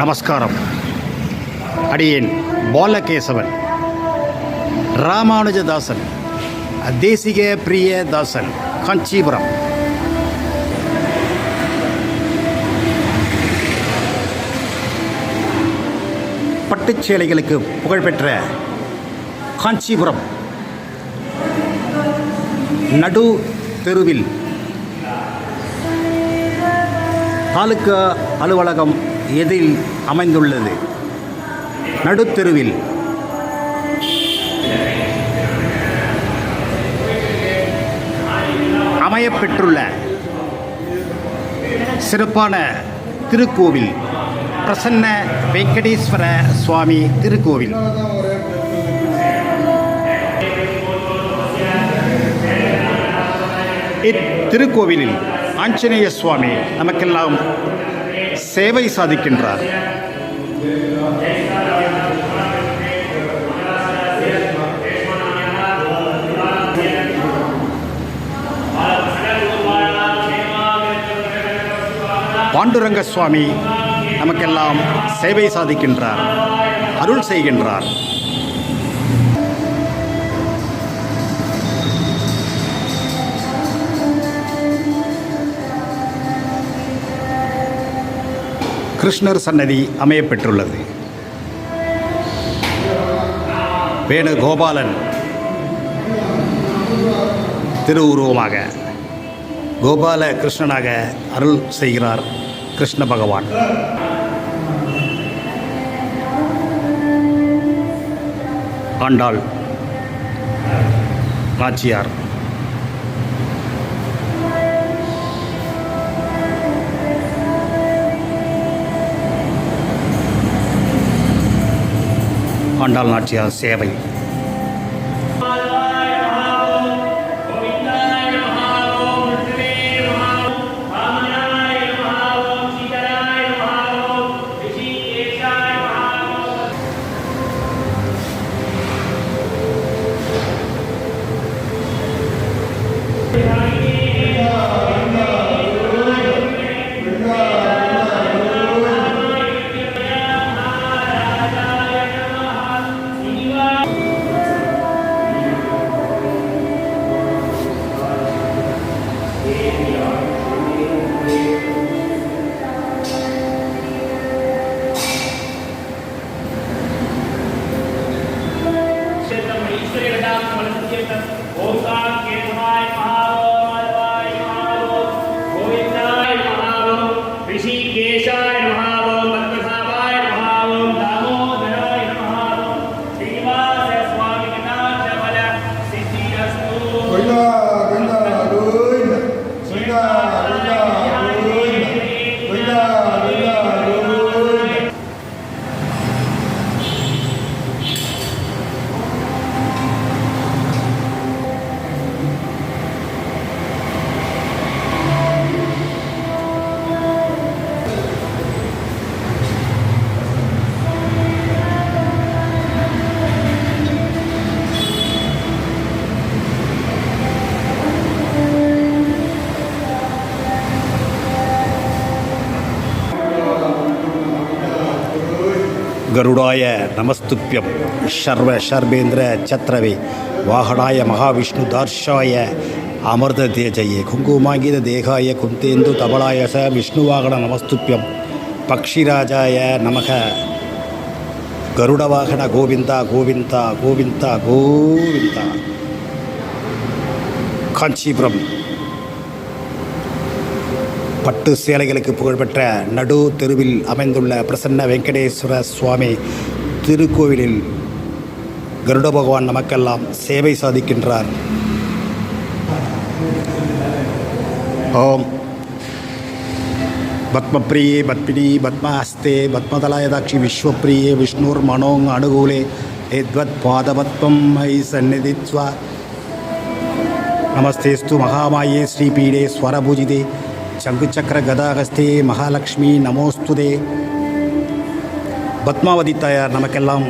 நமஸ்காரம். அடியேன் பாலகேசவன் ராமானுஜதாசன் தேசிக பிரிய தாசன் காஞ்சிபுரம். பட்டுச்சேலைகளுக்கு புகழ்பெற்ற காஞ்சிபுரம். நடு தெருவில் தாலுக்கா அலுவலகம் எதில் அமைந்துள்ளது? நடுத்தெருவில். அமையப்பெற்றுள்ள சிறப்பான திருக்கோவில் பிரசன்ன வெங்கடேஸ்வர சுவாமி திருக்கோவில். இத்திருக்கோவிலில் ஆஞ்சநேய சுவாமி நமக்கெல்லாம் சேவை சாதிக்கின்றார். பாண்டுரங்க சுவாமி நமக்கெல்லாம் சேவை சாதிக்கின்றார் அருள் செய்கின்றார். கிருஷ்ணர் சன்னதி அமையப்பெற்றுள்ளது. வேணுகோபாலன் திருவுருவமாக கோபால கிருஷ்ணனாக அருள் செய்கிறார் கிருஷ்ண பகவான். ஆண்டாள் நாச்சியார் ஆண்டாள் நாச்சியார் சேவை. वेदांत मनन चेत ओंकार கருடாய நமஸ்துப்பியம் ஷர்வ ஷர்வேந்திர சத்ரவே வாகனாய மகாவிஷ்ணு தார்ஷாய அமிர்த தேஜயே குங்குமாங்கீத தேகாய குந்தேந்து தபலாய ச விஷ்ணுவாகன நமஸ்துப்பியம் பக்ஷிராஜாய நமக கருடவாகன கோவிந்தா கோவிந்தா கோவிந்தா கோவிந்தா காஞ்சிபுரம் பட்டு சேலைகளுக்கு புகழ்பெற்ற நடு தெருவில் அமைந்துள்ள பிரசன்ன வெங்கடேஸ்வர சுவாமி திருக்கோவிலில் கருட பகவான் நமக்கெல்லாம் சேவை சாதிக்கின்றார். ஓம். பத்மப்பிரியே பத்மினி பத்மஹஸ்தே பத்மதலாயதாட்சி விஸ்வப்பிரியே விஷ்ணுர் மனோங் அனுகூலே எத்வத் பாதபத்மம் ஐ சந்நிதித்வா. நமஸ்தேஸ்து மகாமாயே ஸ்ரீபீடே ஸ்வரபூஜிதே. சங்குச்சக்கர கதாகஸ்தே மகாலட்சுமி நமோஸ்துதே பத்மாவதி தாயார் நமக்கெல்லாம்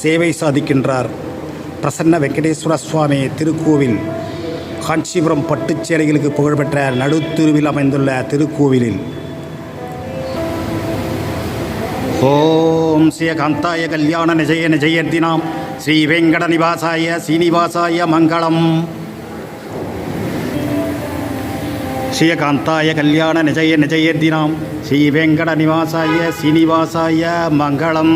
சேவை சாதிக்கின்றார் பிரசன்ன வெங்கடேஸ்வர சுவாமி திருக்கோவில் காஞ்சிபுரம் பட்டுச்சேரிகளுக்கு புகழ்பெற்ற நடுத்தெருவில் அமைந்துள்ள திருக்கோவிலில்। ஓம் ஸ்ரீ காந்தாய கல்யாண நிஜய நிஜயத்தினாம் ஸ்ரீ வெங்கட நிவாசாய சீனிவாசாய மங்களம்। ஸ்ரீகாந்தாய கல்யாண நிஜய நிஜயதினாம் ஸ்ரீ வெங்கட நிவாசாய சீனிவாசாய மங்களம்.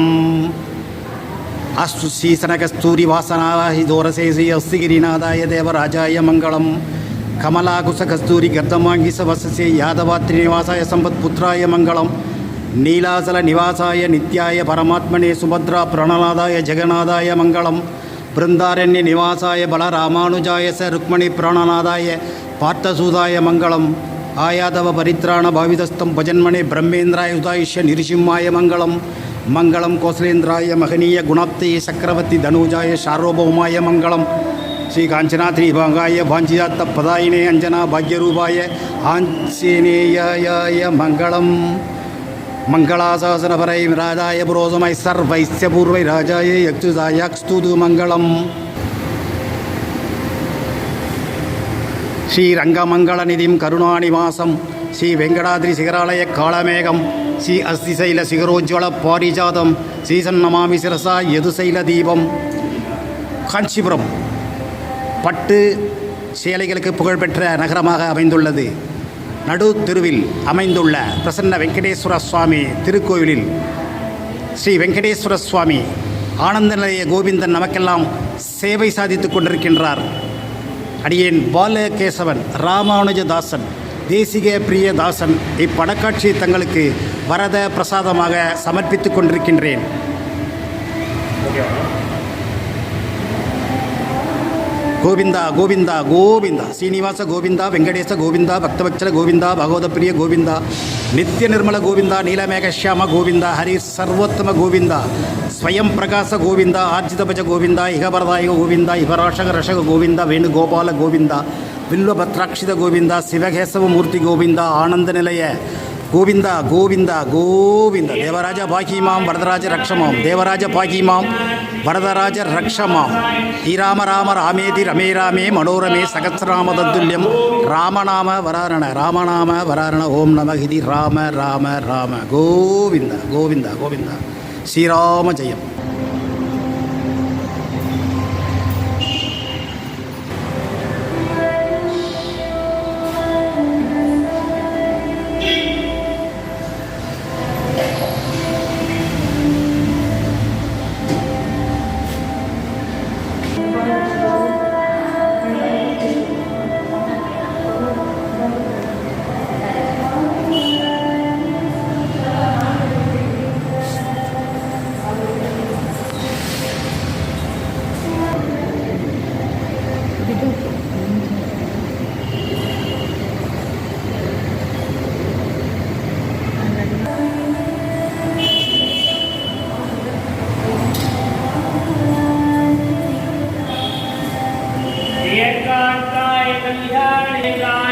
அஸ்து ஸ்ரீசன கஸ்தூரி வாசனாஹி தோரசேசி அஸ்திகிரிநாதாய தேவராஜாய மங்களம். கமலாகுசகஸ்தூரி கர்தமாங்கி சவசசே யாதவாத்ரி நிவாசாய சம்பத் புத்திராய மங்களம். நீலாசல நிவாசாய நித்யாய பரமாத்மனே சுபத்ரா பிரணநாதாய ஜெகநாதாய மங்களம். பிருந்தாரண்ய நிவாசாய பலராமானுஜாய ச ருக்மணி பிராணநாதாய பார்த்தசூதாய மங்களம். ஆயாதவ பரித்ராண பாவிதஸ்தம் பஜன்மனே பிரம்மேந்திராய உதாயிஷ்ய நிருசிம்மாய மங்களம். மங்களம் கோசலேந்திராய மகனீய குணாப்தே சக்கரவர்த்தி தனுஜாய சார்வபௌமாய மங்களம். ஸ்ரீ காஞ்சனாத்ரி பாங்காய பாஞ்சிதாத்த பதாயினே அஞ்சனா பாக்யரூபாய ஆஞ்சநேயாய மங்களம். மங்களாசாசனபரை ராஜாய புரோசமை சர்வைஸ்ய பூர்வை ராஜாய யக்ஷுதாயக்ஸ்துது மங்களம். ஸ்ரீரங்கமங்களநிதிம் கருணாநிவாசம் ஸ்ரீ வெங்கடாத்ரி சிகராலய காளமேகம் ஸ்ரீ அஸ்திசைல சிகரோஜ்வல பாரிஜாதம் ஸ்ரீசன்னமாமி சிரசா யதுசைல தீபம். காஞ்சிபுரம். பட்டு சேலைகளுக்கு புகழ்பெற்ற நகரமாக அமைந்துள்ளது. நடு தெருவில் அமைந்துள்ள பிரசன்ன வெங்கடேஸ்வர சுவாமி திருக்கோவிலில் ஸ்ரீ வெங்கடேஸ்வர சுவாமி ஆனந்த நிலைய கோவிந்தன் நமக்கெல்லாம் சேவை சாதித்துக் கொண்டிருக்கின்றார். அடியேன் பாலகேசவன் ராமானுஜதாசன் தேசிக பிரியதாசன் இப்படக்காட்சி தங்களுக்கு வரத பிரசாதமாக சமர்ப்பித்துக் கொண்டிருக்கின்றேன். கோவிந்தா கோவிந்தா கோவிந்தா. சீனிவாச கோவிந்தா வெங்கடேச கோவிந்தா பக்தவச்சல கோவிந்தா பகவதப்பிரிய கோவிந்தா நித்திய நிர்மல கோவிந்தா நீலமேகஷியாம கோவிந்தா ஹரி சர்வோத்தம கோவிந்தா ஸ்வயம் பிரகாச கோவிந்தா ஆர்ஜிதபஜ கோவிந்தா இகபரதாயக கோவிந்தா இகராஷக ரஷக கோவிந்தா வேணுகோபால கோவிந்தா வில்வபத்ராட்சித கோவிந்தா சிவகேசவமூர்த்தி கோவிந்தா ஆனந்த நிலைய கோவிந்தா கோவிந்தா கோவிந்தா. தேவராஜ பாகிமாம் வரதராஜ ரக்ஷமாம். தேவராஜ பாகிமாம் வரதராஜ ரக்ஷமாம். ஸ்ரீராம ராம ராமேதி ரமே ராமே மனோரமே சகசிராம தத்துல்யம் ராமநாம வராரண ராமநாம வராரண. ஓம் நம ஹிதி ராம ராம ராம. கோவிந்தா கோவிந்தா கோவிந்தா. ஸ்ரீராம ஜெயம்.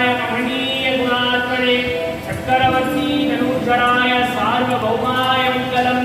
கல்யாணேகாய மகனீய குணாத்மனே சக்கரவர்த்தி தனுஜராய சார்வபௌமாய மங்களம்